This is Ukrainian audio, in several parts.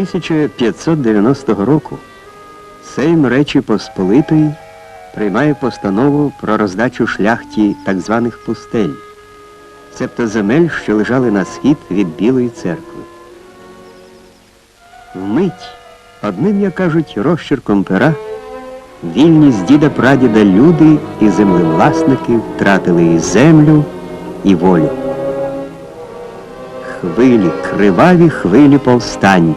1590 року Сейм Речі Посполитої приймає постанову про роздачу шляхті так званих пустель, цебто земель, що лежали на схід від Білої церкви. Вмить, одним, як кажуть, розчерком пера, вільні з діда прадіда люди і землевласники втратили і землю, і волю. Хвилі, криваві хвилі повстань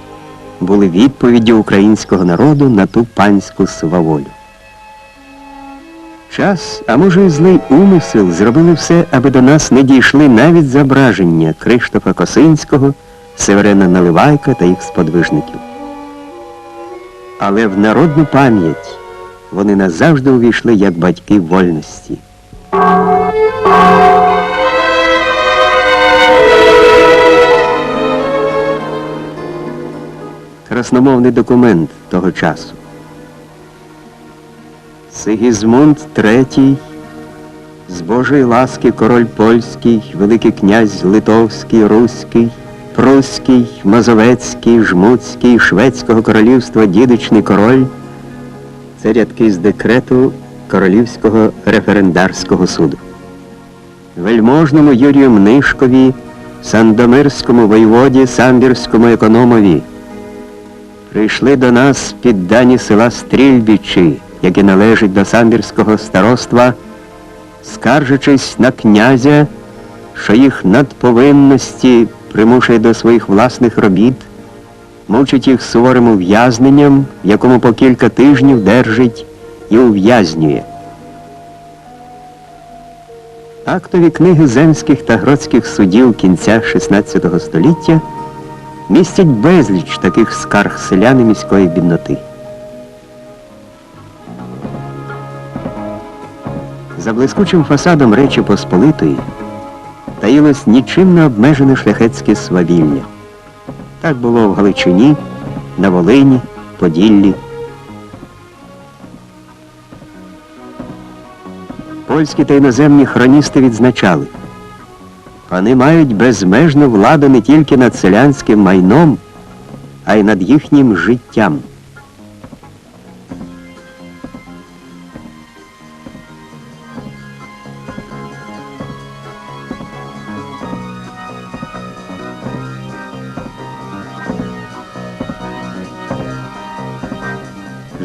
були відповіддю українського народу на ту панську сваволю. Час, а може і злий умисел, зробили все, аби до нас не дійшли навіть зображення Криштофа Косинського, Северина Наливайка та їх сподвижників. Але в народну пам'ять вони назавжди увійшли як батьки вольності. Красномовний документ того часу. Сигізмунд III, з Божої ласки король польський, Великий князь Литовський, Руський, Пруський, Мазовецький, Жмуцький, Шведського королівства дідичний король. Це рядки з декрету Королівського референдарського суду. Вельможному Юрію Мнишкові, Сандомирському воєводі, самбірському економові прийшли до нас піддані села Стрільбічі, які належать до самбірського староства, скаржачись на князя, що їх надповинності примушує до своїх власних робіт, мучить їх суворим ув'язненням, якому по кілька тижнів держить і ув'язнює. Актові книги земських та гродських судів кінця XVI століття містять безліч таких скарг селяни міської бідноти. За блискучим фасадом Речі Посполитої таїлось нічим не обмежене шляхетське свавілля. Так було в Галичині, на Волині, Поділлі. Польські та іноземні хроністи відзначали. Вони мають безмежну владу не тільки над селянським майном, а й над їхнім життям.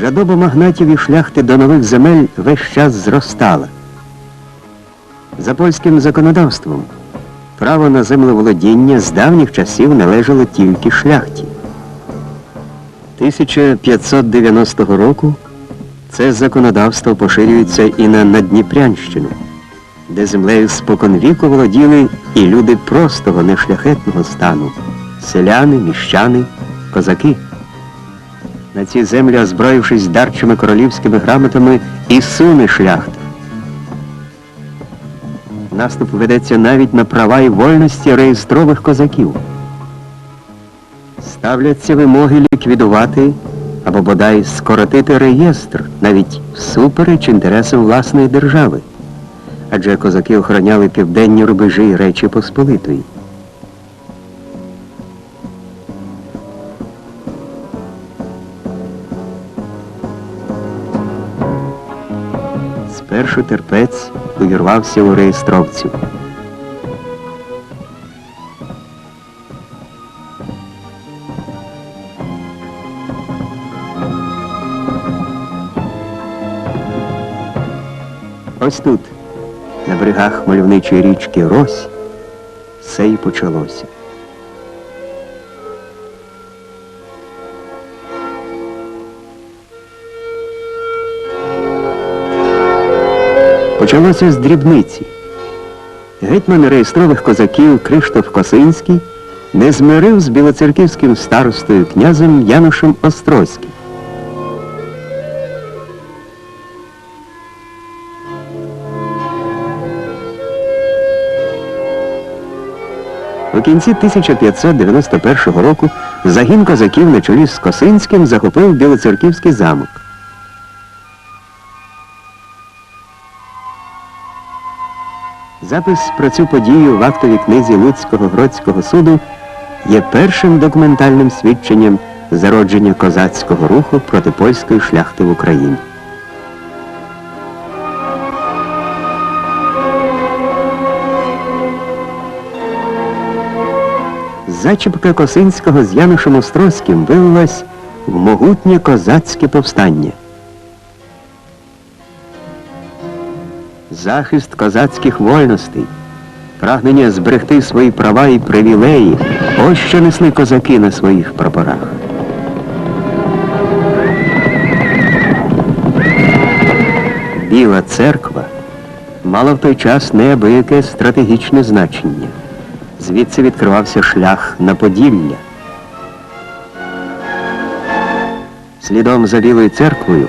Жадоба магнатів і шляхти до нових земель весь час зростала. За польським законодавством право на землеволодіння з давніх часів належало тільки шляхті. 1590 року це законодавство поширюється і на Надніпрянщину, де землею споконвіку володіли і люди простого нешляхетного стану селяни, міщани, козаки. На ці землі, озброївшись дарчими королівськими грамотами, і суне шляхта. Наступ ведеться навіть на права і вольності реєстрових козаків. Ставляться вимоги ліквідувати або бодай скоротити реєстр, навіть всупереч інтересам власної держави. Адже козаки охороняли південні рубежі Речі Посполитої. Спершу терпець увірвався у реєстровців. Ось тут, на берегах мальовничої річки Рось, все і почалося. Почалося з дрібниці. Гетьман реєстрових козаків Криштоф Косинський не змирив з білоцерківським старостою князем Янушем Острозьким. У кінці 1591 року загін козаків на чолі з Косинським захопив Білоцерківський замок. Запис про цю подію в актовій книзі Луцького Гродського суду є першим документальним свідченням зародження козацького руху проти польської шляхти в Україні. Зачіпка Косинського з Янушем Острозьким вилилась в могутнє козацьке повстання. Захист козацьких вольностей, прагнення зберегти свої права і привілеї, ось що несли козаки на своїх прапорах. Біла церква мала в той час неабияке стратегічне значення. Звідси відкривався шлях на Поділля. Слідом за Білою церквою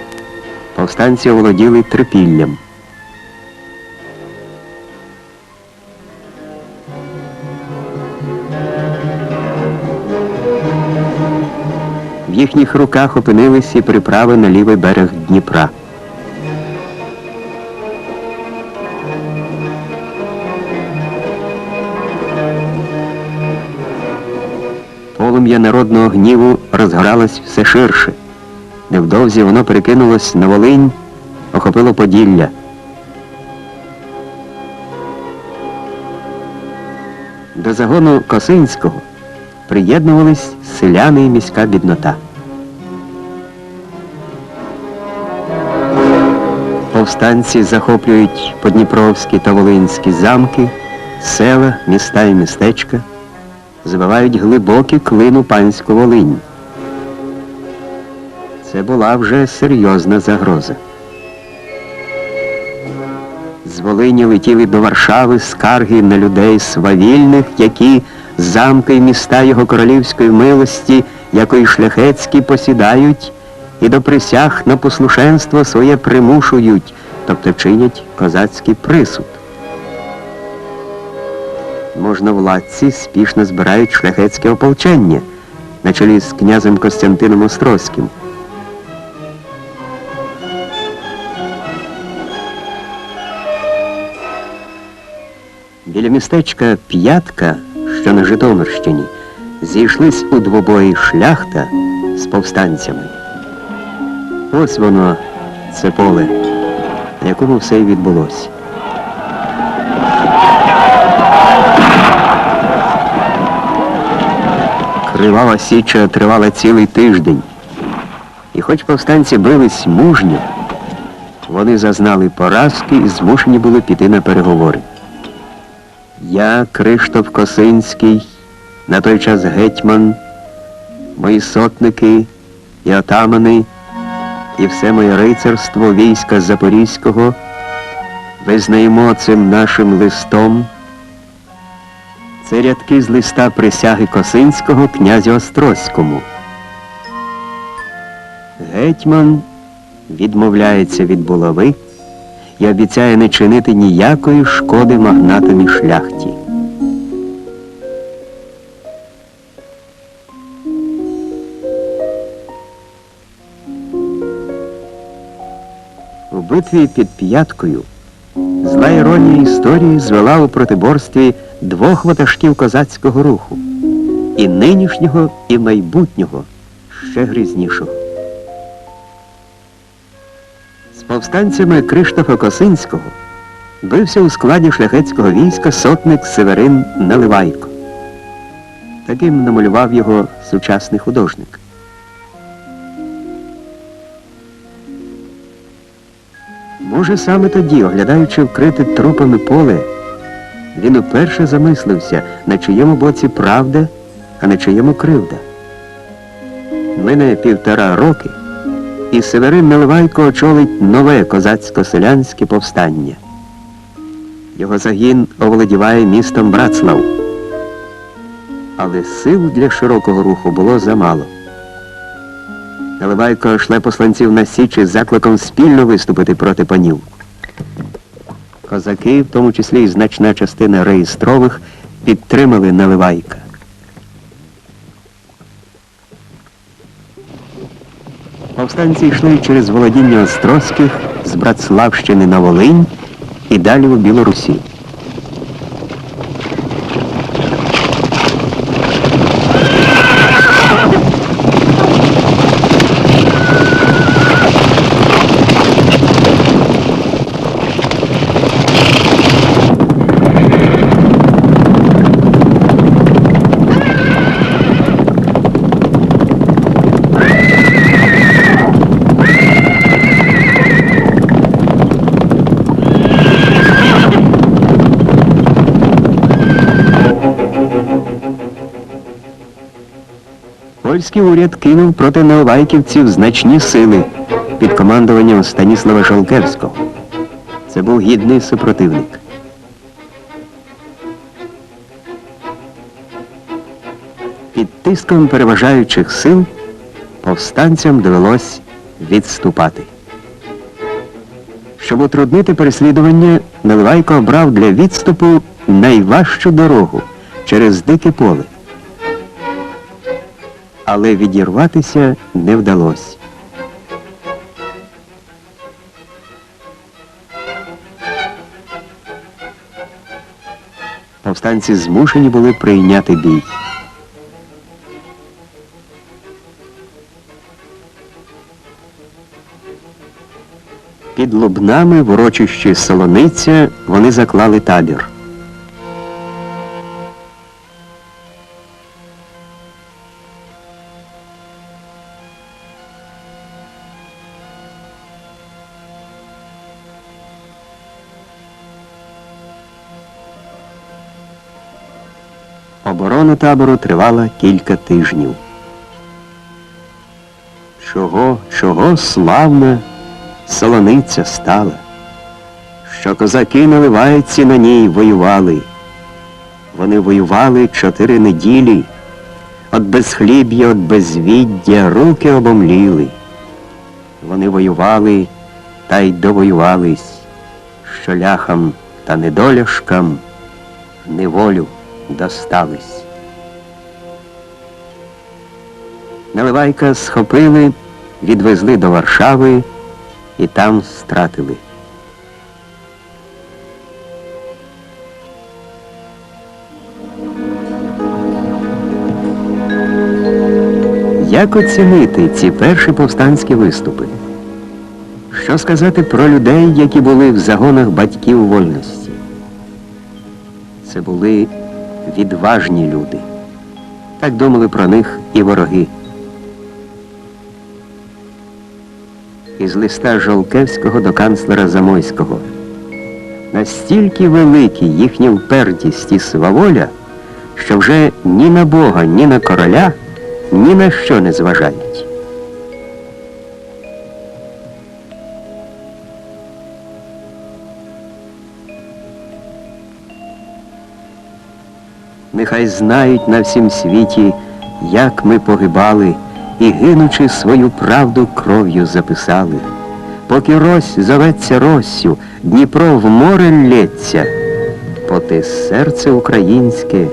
повстанці оволоділи трипіллям. В їхніх руках опинились і приправи на лівий берег Дніпра. Полум'я народного гніву розгоралось все ширше. Невдовзі воно перекинулось на Волинь, охопило Поділля. До загону Косинського приєднувались селяни і міська біднота. Повстанці захоплюють Подніпровські та Волинські замки, села, міста і містечка, забивають глибокі клину панську Волинь. Це була вже серйозна загроза. З Волині летіли до Варшави скарги на людей свавільних, які замки й міста його королівської милості, якої шляхетські посідають, і до присяг на послушенство своє примушують, тобто чинять козацький присуд. Можновладці спішно збирають шляхетське ополчення на чолі з князем Костянтином Острозьким. Містечка П'ятка, що на Житомирщині, зійшлись у двобої шляхта з повстанцями. Ось воно, це поле, на якому все й відбулося. Кривава січа тривала цілий тиждень. І хоч повстанці бились мужньо, вони зазнали поразки і змушені були піти на переговори. Я, Криштоф Косинський, на той час гетьман, мої сотники і отамани, і все моє рицарство війська Запорізького визнаємо цим нашим листом. Це рядки з листа присяги Косинського князю Острозькому. Гетьман відмовляється від булави і обіцяє не чинити ніякої шкоди магнатам і шляхті. У битві під п'яткою зла іронія історії звела у протиборстві двох ватажків козацького руху і нинішнього, і майбутнього, ще грізнішого. Повстанцями Криштофа Косинського бився у складі шляхетського війська сотник Северин Наливайко. Таким намалював його сучасний художник. Може, саме тоді, оглядаючи вкрите трупами поле, він уперше замислився, на чиєму боці правда, а на чиєму кривда. Мине півтора роки, і Северин Наливайко очолить нове козацько-селянське повстання. Його загін оволодіває містом Братслав. Але сил для широкого руху було замало. Наливайко шле посланців на Січі з закликом спільно виступити проти панів. Козаки, в тому числі і значна частина реєстрових, підтримали Наливайка. Повстанці йшли через володіння Острозьких з Братславщини на Волинь і далі у Білорусі. Польський уряд кинув проти неолайківців значні сили під командуванням Станіслава Жолкевського. Це був гідний супротивник. Під тиском переважаючих сил повстанцям довелось відступати. Щоб утруднити переслідування, Наливайко обрав для відступу найважчу дорогу через дике поле. Але відірватися не вдалося. Повстанці змушені були прийняти бій. Під Лубнами в Солониця вони заклали табір. Оборона табору тривала кілька тижнів. Чого, чого славна солониця стала, що козаки наливайці на ній воювали. Вони воювали чотири неділі, от безхліб'я, от безвіддя руки обомліли. Вони воювали та й довоювались, що ляхам та недоляшкам неволю достались. Наливайка схопили, відвезли до Варшави і там стратили. Як оцінити ці перші повстанські виступи? Що сказати про людей, які були в загонах батьків вольності? Це були відважні люди. Так думали про них і вороги. Із листа Жолкевського до канцлера Замойського. Настільки великі їхня впертість і сваволя, що вже ні на Бога, ні на короля ні на що не зважають. Нехай знають на всім світі, як ми погибали і, гинучи свою правду кров'ю записали. Поки рось зоветься Россю, Дніпро в море лється, поти серце українське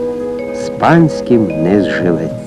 з панським не зживеться.